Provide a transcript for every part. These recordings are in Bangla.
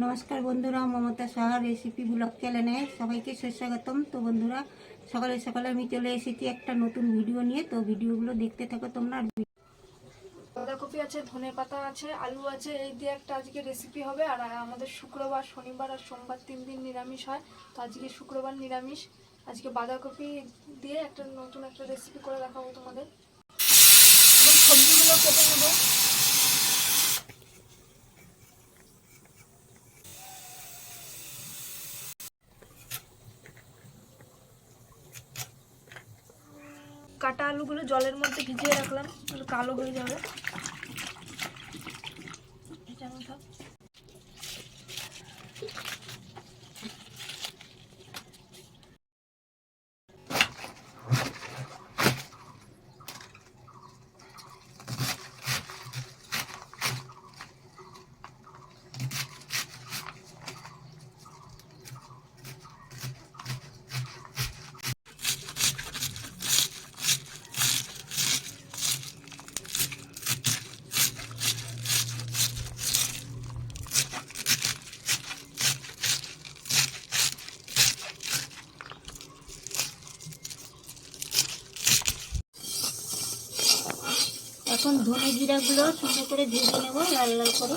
নমস্কার বন্ধুরা, মমতা সাহা রেসিপি ব্লগ চ্যানেলে সবাইকে সুস্বাগতম। তো বন্ধুরা, সকালে সকালে আমি চলে এসেছি একটা নতুন ভিডিও নিয়ে। তো ভিডিওগুলো দেখতে থাকো তোমরা বাঁধাকপি আছে, ধনে পাতা আছে, আলু আছে, এই দিয়ে একটা আজকে রেসিপি হবে। আর আমাদের শুক্রবার, শনিবার আর সোমবার তিন দিন নিরামিষ হয়। তো আজকে শুক্রবার নিরামিষ। আজকে বাঁধাকপি দিয়ে একটা নতুন একটা রেসিপি করে দেখাবো তোমাদের। সবজিগুলো কেটে নেব কাটা আলুগুলো জলের মধ্যে ভিজিয়ে রাখলাম কালো হয়ে যাবে এটা আমি থাক। এখন ধনে জিরাগুলো সুন্দর করে ভেজে নেব লাল লাল করে।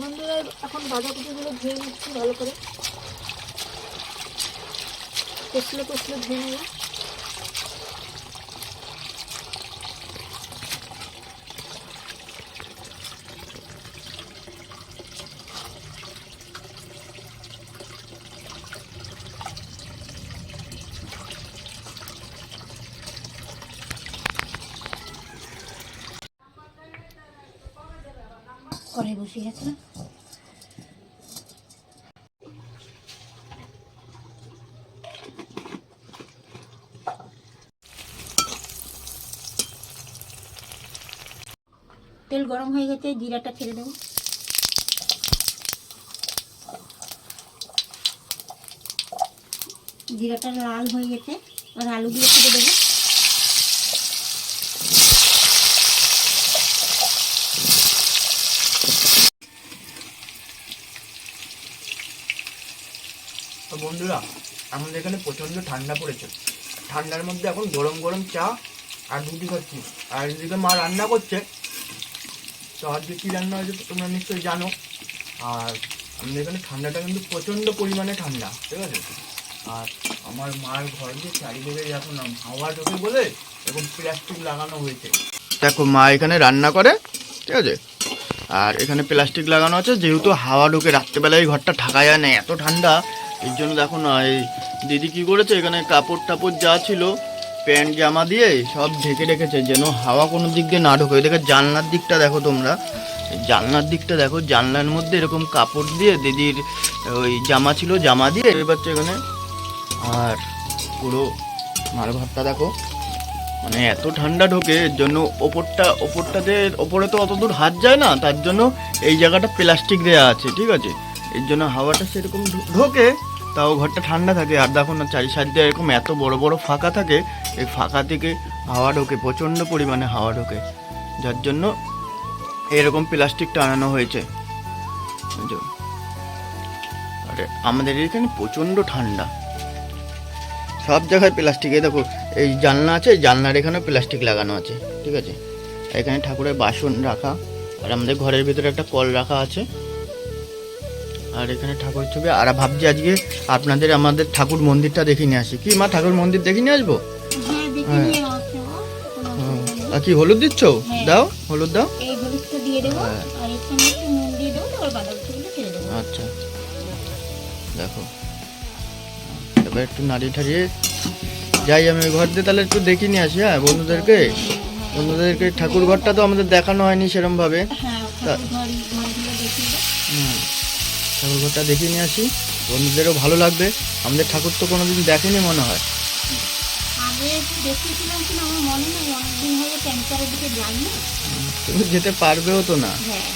বন্ধুরা, এখন বাঁধাকপিগুলো ধুয়ে নিচ্ছি ভালো করে। কষলে কষলে ধুয়ে নেব। কড়াই গেছে। তেল গরম হয়ে গেছে, জিরাটা ছেড়ে দেবো। জিরাটা লাল হয়ে গেছে, আর আলুগুলো ছেড়ে দেবো তো বন্ধুরা আমাদের এখানে প্রচণ্ড ঠান্ডা পড়েছে। ঠান্ডার মধ্যে এখন গরম গরম চা আর রুটি খাচ্ছি। আর এদিকে মা রান্না করছে। তো আজকে কী রান্না হয়েছে তোমরা নিশ্চয়ই জানো। আর আমাদের এখানে ঠান্ডাটা কিন্তু প্রচণ্ড পরিমাণে ঠান্ডা, ঠিক আছে? আর আমার মার ঘর দিয়ে চারিদিকে এখন হাওয়া ঢোকে বলে এরকম প্লাস্টিক লাগানো হয়েছে। দেখো, মা এখানে রান্না করে, ঠিক আছে? আর এখানে প্লাস্টিক লাগানো আছে, যেহেতু হাওয়া ঢুকে, রাত্রেবেলায় এই ঘরটা ঢাকা যায় না এত ঠান্ডা, এর জন্য দেখো না, এই দিদি কি করেছে? এখানে কাপড় টাপড় যা ছিল, প্যান্ট, জামা দিয়ে সব ঢেকে রেখেছে, যেন হাওয়া কোনো দিক দিয়ে না ঢোকে। দেখে জানলার দিকটা দেখো তোমরা। জানলার দিকটা দেখো, জানলার মধ্যে এরকম কাপড় দিয়ে দিদির ওই জামা ছিল, জামা দিয়ে এবার এখানে আর পুরো মার ঘরটা দেখো। মানে এত ঠান্ডা ঢোকে, এর জন্য ওপরটা, ওপরটাতে, ওপরে তো অত দূর হাত যায় না, তার জন্য এই জায়গাটা প্লাস্টিক দেওয়া আছে, ঠিক আছে? এর জন্য হাওয়াটা সেরকম ঢোকে তাও ঘরটা ঠান্ডা থাকে। আর দেখো না চারি সাইড দিয়ে এরকম এত বড় বড় ফাঁকা থাকে, এই ফাঁকা থেকে হাওয়া ঢোকে, প্রচণ্ড পরিমাণে হাওয়া ঢোকে। যার জন্য এরকম প্লাস্টিকটা আনানো হয়েছে? আরে, আমাদের এখানে প্রচণ্ড ঠান্ডা। সব জায়গায় প্লাস্টিক। দেখো, এই জানলা আছে, জানলার এখানে প্লাস্টিক লাগানো আছে, ঠিক আছে? এখানে ঠাকুরের বাসন রাখা, আর আমাদের ঘরের ভিতরে একটা কল রাখা আছে। আর এখানে ঠাকুর ছবি। আর ভাবছি আজকে আপনাদের আমাদের ঠাকুর মন্দিরটা দেখে নিয়ে আসি। কি মা ঠাকুর মন্দির দেখে নিয়ে আসব? হ্যাঁ হ্যাঁ। নেই। আর কি হলুদ দিচ্ছ? হ্যাঁ। দাও হলুদ দাও। হ্যাঁ। আচ্ছা। দেখো। এবার একটু নাড়িয়ে ঠাড়িয়ে যাই আমি ওই ঘর দিয়ে তাহলে একটু দেখে নিয়ে আসি হ্যাঁ বন্ধুদেরকে? বন্ধুদেরকে ঠাকুর ঘরটা তো আমাদের দেখানো হয়নি সেরমভাবে। ঠাকুর ঘরটা দেখিয়ে নিয়ে আসি। বন্ধুদেরও ভালো লাগবে। আমাদের ঠাকুর তো কোনোদিন দেখেনি মনে হয়। আগে দেখেছিলাম কিনা আমার মনে নেই অনেকদিন হলো ক্যান্সারের দিকে যাই না তুমি যেতে পারবেও তো না। হ্যাঁ।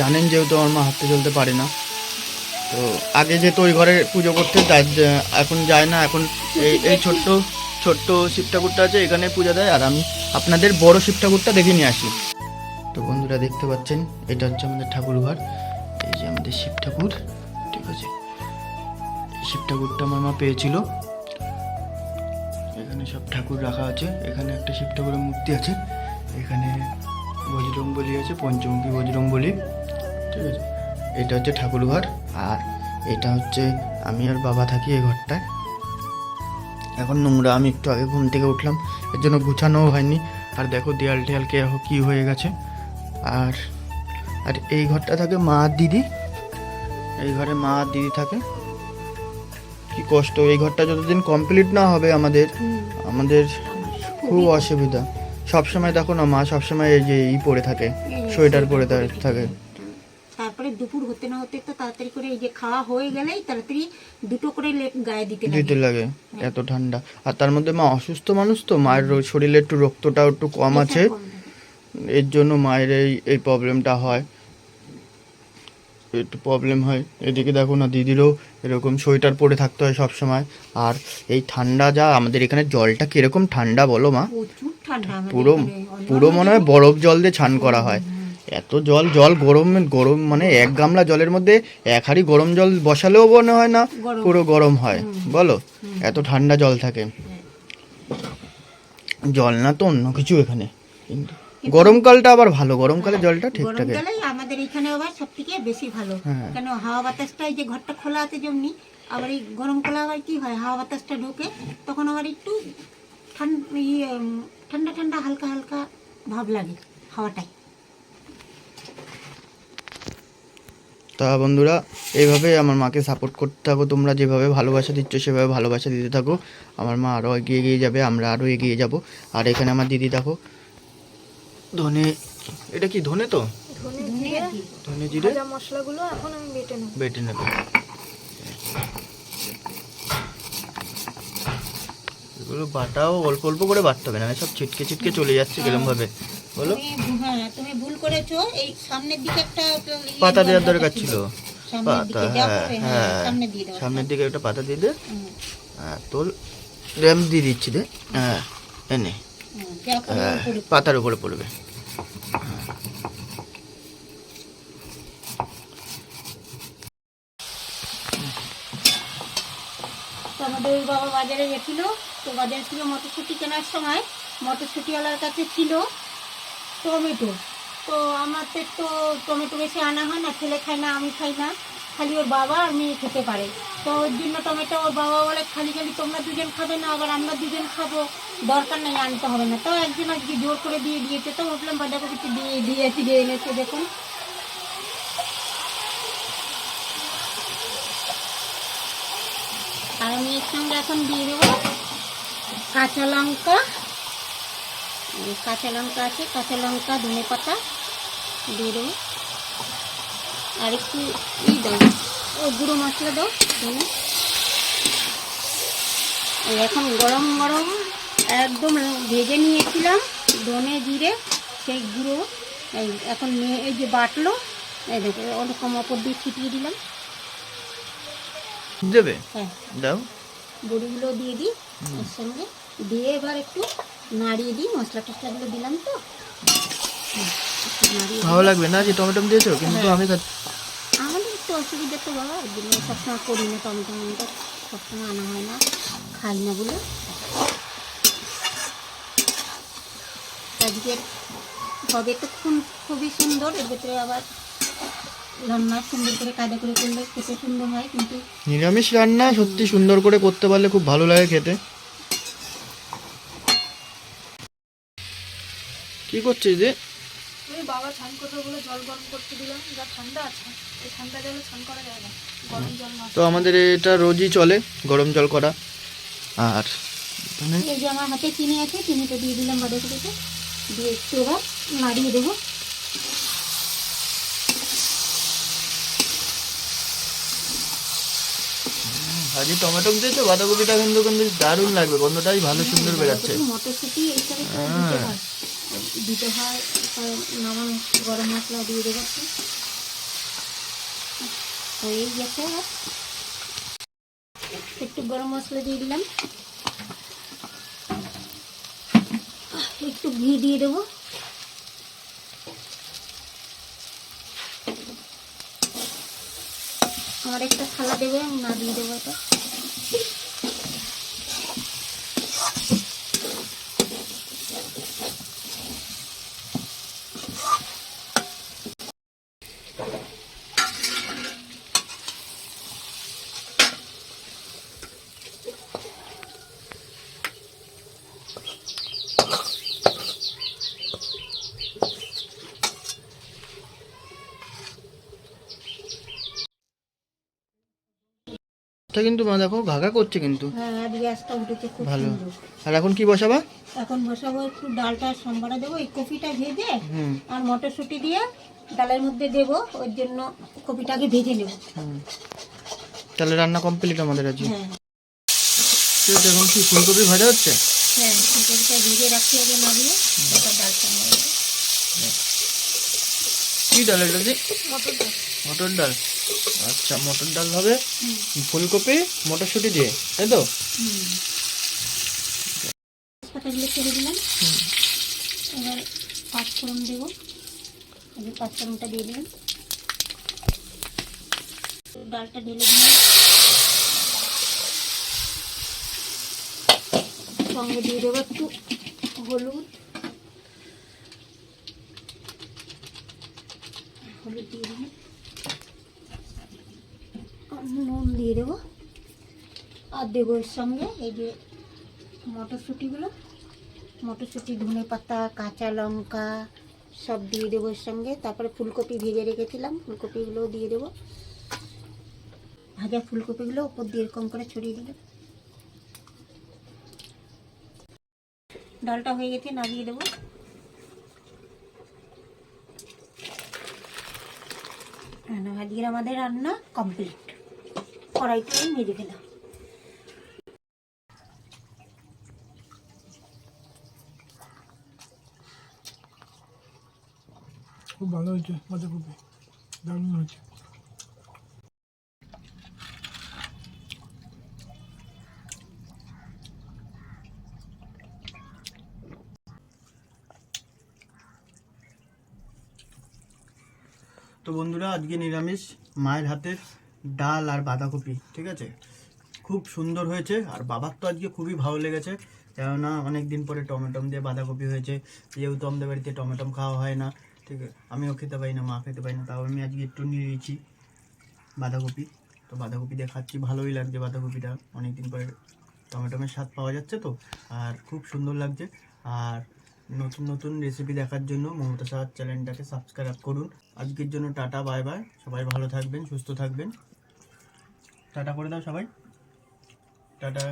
জানেন যেহেতু আমার মা হাঁটতে চলতে পারে না। তো আগে যেহেতু ওই ঘরে পুজো করতে এখন যায় না এখন এই এই ছোট্ট ছোট্ট শিব ঠাকুরটা আছে এখানে পূজা দেয়। আর আমি আপনাদের বড় শিব ঠাকুরটা দেখে নিয়ে আসি। তো বন্ধুরা দেখতে পাচ্ছেন, এটা হচ্ছে আমাদের ঠাকুর ঘর এই যে আমাদের শিব ঠাকুর, ঠিক আছে? শিব ঠাকুরটা আমার মা পেয়েছিল। এখানে সব ঠাকুর রাখা আছে। এখানে একটা শিব ঠাকুরের মূর্তি আছে। এখানে বজরং বলি আছে, পঞ্চমুখী বজরং বলি ঠিক আছে? এটা হচ্ছে ঠাকুর ঘর আর এটা হচ্ছে আমি আর বাবা থাকি এই ঘরটায়। এখন নোংরা, আমি একটু আগে ঘুম থেকে উঠলাম। এর জন্য গুছানোও হয়নি। আর দেখো দেয়াল টেয়াল কে কী হয়ে গেছে। আর আর এই ঘরটা থাকে মা আর দিদি। এই ঘরে মা আর দিদি থাকে। কি কষ্ট এই ঘরটা যতদিন কমপ্লিট না হবে আমাদের আমাদের খুব অসুবিধা। সবসময় দেখো না মা সবসময় এই যে ই পরে থাকে সোয়েটার পরে থাকে তারপরে দুপুর হতে না হতে তো তাড়াতাড়ি করে এই যে খাওয়া হয়ে গেলেই তাড়াতাড়ি দুটো করে লেপ গায়ে দিতে দিতে লাগে লাগে এত ঠান্ডা। আর তার মধ্যে মা অসুস্থ মানুষ তো মায়ের শরীরে একটু রক্তটাও একটু কম আছে। এর জন্য মায়ের এই এই প্রবলেমটা হয়। একটু প্রবলেম হয়। এদিকে দেখো না দিদিরও এরকম সোয়েটার পরে থাকতে হয় সব সময় আর এই ঠান্ডা যা আমাদের এখানে জলটা কীরকম ঠান্ডা বলো মা? পুরো পুরো মনে হয় বরফ জল দিয়ে ছান করা হয়। এত জল জল গরম গরম মানে এক গামলা জলের মধ্যে এক হাঁড়ি গরম জল বসালেও মনে হয় না পুরো গরম হয়। বলো এত ঠান্ডা জল থাকে। জল না তো অন্য কিছু এখানে। কিন্তু গরমকালটা আবার ভালো গরমকালে জলটা ঠিক থাকে। গরমকালেই আমাদের এখানে আবার সব থেকে বেশি ভালো। হ্যাঁ। কেন হাওয়া বাতাসটা এই যে ঘরটা খোলা আছে যেমনি আবার এই গরমকালে আবার কি হয় হাওয়া বাতাসটা ঢোকে তখন আবার একটু ঠান্ডা ইয়ে ঠান্ডা ঠান্ডা হালকা হালকা ভাব লাগে হাওয়াটাই তা বন্ধুরা এইভাবে আমার মাকে সাপোর্ট করতে থাকো তোমরা যেভাবে ভালোবাসা দিচ্ছ সেভাবে ভালোবাসা দিতে থাকো। আমার মা আরও এগিয়ে এগিয়ে যাবে আমরা আরও এগিয়ে যাব। আর এখানে আমার দিদি দেখো ধনে এটা কি ধনে তো? ধনে জিরে। মশলাগুলো এখন আমি বেটে নেব। বেটে নেবে। এগুলো বাটাও অল্প অল্প করে বাটতে হবে না সব ছিটকে ছিটকে চলে যাচ্ছে কিরম ভাবে বলো। তুমি হ্যাঁ ভুল করেছ। এই সামনের দিকে একটা ইয়ে পাতা দেওয়ার দরকার ছিল। পাতা হ্যাঁ হ্যাঁ হ্যাঁ। সামনে দিয়ে দেওয়া সামনের দিকে একটা পাতা দিয়ে দে। হ্যাঁ তোর র্যাম দিয়ে দিচ্ছি দে। হ্যাঁ এনে। হ্যাঁ পাতার উপরে পড়বে তো আমাদের ওই বাবা বাজারে গেছিল, তো বাজারে ছিল মটরশুঁটি কেনার সময়। মটরশুঁটিওয়ালার কাছে ছিল টমেটো। তো আমাদের তো টমেটো বেশি আনা হয় না, ছেলে খায় না, আমি খাই না। খালি ওর বাবা আর মেয়ে খেতে পারে। তো ওর জন্য টমেটো ওর বাবা বলে, খালি খালি তোমরা দুজন খাবে না, আবার আমরা দুজন খাব। দরকার নেই, আনতে হবে না। তো একজন আজকে জোর করে দিয়ে দিয়েছে, তো ভাবলাম বাঁধাকপিতে দিয়ে, দিয়েছি, দিয়ে এনেছে, দেখুন। আর আমি এর সঙ্গে এখন দিয়ে দেবো কাঁচা লঙ্কা। কাঁচা লঙ্কা আছে, কাঁচা লঙ্কা, ধনে পাতা দিয়ে দেবো। আর একটু ই দাও, ও গুঁড়ো মশলা দাও, ধনে। এখন গরম গরম একদম ভেজে নিয়েছিলাম, ধনে, জিরে, সেই গুঁড়ো। এখন নিয়ে এই যে বাটলো, এই দেখো ওরকম ওপর দিয়ে ছিটিয়ে দিলাম। দেবে? হ্যাঁ। দাও। বড়িগুলো দিয়ে দিই এর সঙ্গে। দিয়ে এবার একটু নাড়িয়ে দিই মশলা টসলাগুলো দিলাম তো। ভালো লাগবে না যে টমেটো দিয়েছ? কিন্তু আমি খা- আমাদের একটু অসুবিধা তো বাবা ওই জন্য সবসময় করি না টমেটো মমেটো সবসময় আনা হয় না খাই না বলে। আজকে হবে তো খুব খুবই সুন্দর এর ভেতরে আবার রান্না সুন্দর করে কায়দা করে করলে খেতে সুন্দর হয় কিন্তু নিরামিষ রান্না সত্যি সুন্দর করে করতে পারলে খুব ভালো লাগে খেতে। কি করছিস যে ওই বাবা স্নান করবে বলে জল গরম করতে দিলাম যা ঠান্ডা আছে এই ঠান্ডা জলে স্নান করা যায় না গরম জল না তো আমাদের এটা রোজই চলে গরম জল করা। আর এই যে আমার হাতে চিনি আছে চিনিটা দিয়ে দিলাম বাঁধাকপিতে দিয়ে একটু এবার নাড়িয়ে দেবো। ভাজি টমেটো দিয়েছ বাঁধাকপিটা কিন্তু কিন্তু দারুণ লাগবে গন্ধটাই ভালো সুন্দর বেরাচ্ছে মটরশুঁটি এইসবে দিতে হয়। হয় নামান গরম মশলা দিয়ে দেবো। হয়ে গেছে একটু গরম মশলা দিয়ে দিলাম। একটু ঘি দিয়ে দেবো। আর একটা থালা দেবে আমি না দিয়ে দেবো এটা। এটা কিন্তু মা দেখো ঘাঘা করছে কিন্তু। হ্যাঁ আর গ্যাসটা উঠেছে খুব ভালো। আর এখন কি বসাবা? এখন বসাবো একটু ডালটা সম্বারা দেবো এই কপিটা ভেজে হুম। আর মটরশুঁটি দিয়ে ডালের মধ্যে দেবো ওর জন্য কপিটাকে ভেজে নেব। হুম। তাহলে রান্না কমপ্লিট আমাদের আজকে। হ্যাঁ। এখন কি ফুলকপি ভাজা হচ্ছে? হ্যাঁ কপিটা ভেজে রাখতে হবে না দিয়ে তারপর ডাল সম্বারা কি ডাল এটা মটর ডাল। মটর ডাল। আচ্ছা মটর ডাল হবে। ফুলকপি মটরশুঁটি দিয়ে তাই তো? পাতাগুলো ছেড়ে দিলাম। এবার পাঁচফোড়ন দেবো। এই পাঁচফোড়নটা দিয়ে দিলাম। ডালটা ঢেলে দিলাম। সঙ্গে দিয়ে দেবো একটু হলুদ। হলুদ দিয়ে দিলাম। নুন দিয়ে দেবো। আর দেবো এর সঙ্গে এই যে মটরশুঁটিগুলো। মটরশুঁটি, ধনে পাতা, কাঁচা লঙ্কা সব দিয়ে দেবো এর সঙ্গে। তারপরে ফুলকপি ভেজে রেখেছিলাম, ফুলকপিগুলো দিয়ে দেবো। ভাজা ফুলকপিগুলো ওপর দিয়ে এরকম করে ছড়িয়ে দিলাম। ডালটা হয়ে গেছে, নামিয়ে দেবো। রান্না আজকের আমাদের রান্না কমপ্লিট। কড়াইটা আমি মেজে ফেলাম খুব ভালো হয়েছে বাঁধাকপি দারুণ হয়েছে। তো বন্ধুরা আজকে নিরামিষ মায়ের হাতের ডাল আর বাঁধাকপি, ঠিক আছে? খুব সুন্দর হয়েছে আর বাবার তো আজকে খুবই ভালো লেগেছে। কেননা অনেক দিন পরে টমেটম দিয়ে বাঁধাকপি হয়েছে। যেহেতু আমাদের বাড়িতে টমেটম খাওয়া হয় না, ঠিক আছে? আমিও খেতে পারি না, মা খেতে পারি না, তাও আমি আজকে একটু নিয়ে নিয়েছি বাঁধাকপি। তো বাঁধাকপি দিয়ে খাচ্ছি, ভালোই লাগছে বাঁধাকপিটা। অনেক দিন পরে টমেটোমের স্বাদ পাওয়া যাচ্ছে তো, আর খুব সুন্দর লাগছে। আর নতুন নতুন রেসিপি দেখার জন্য মমতা সাহার চ্যানেলটাকে সাবস্ক্রাইব করুন। আজকের জন্য টাটা বাই বাই সবাই ভালো থাকবেন, সুস্থ থাকবেন। টাটা করে দাও সবাই। টাটা।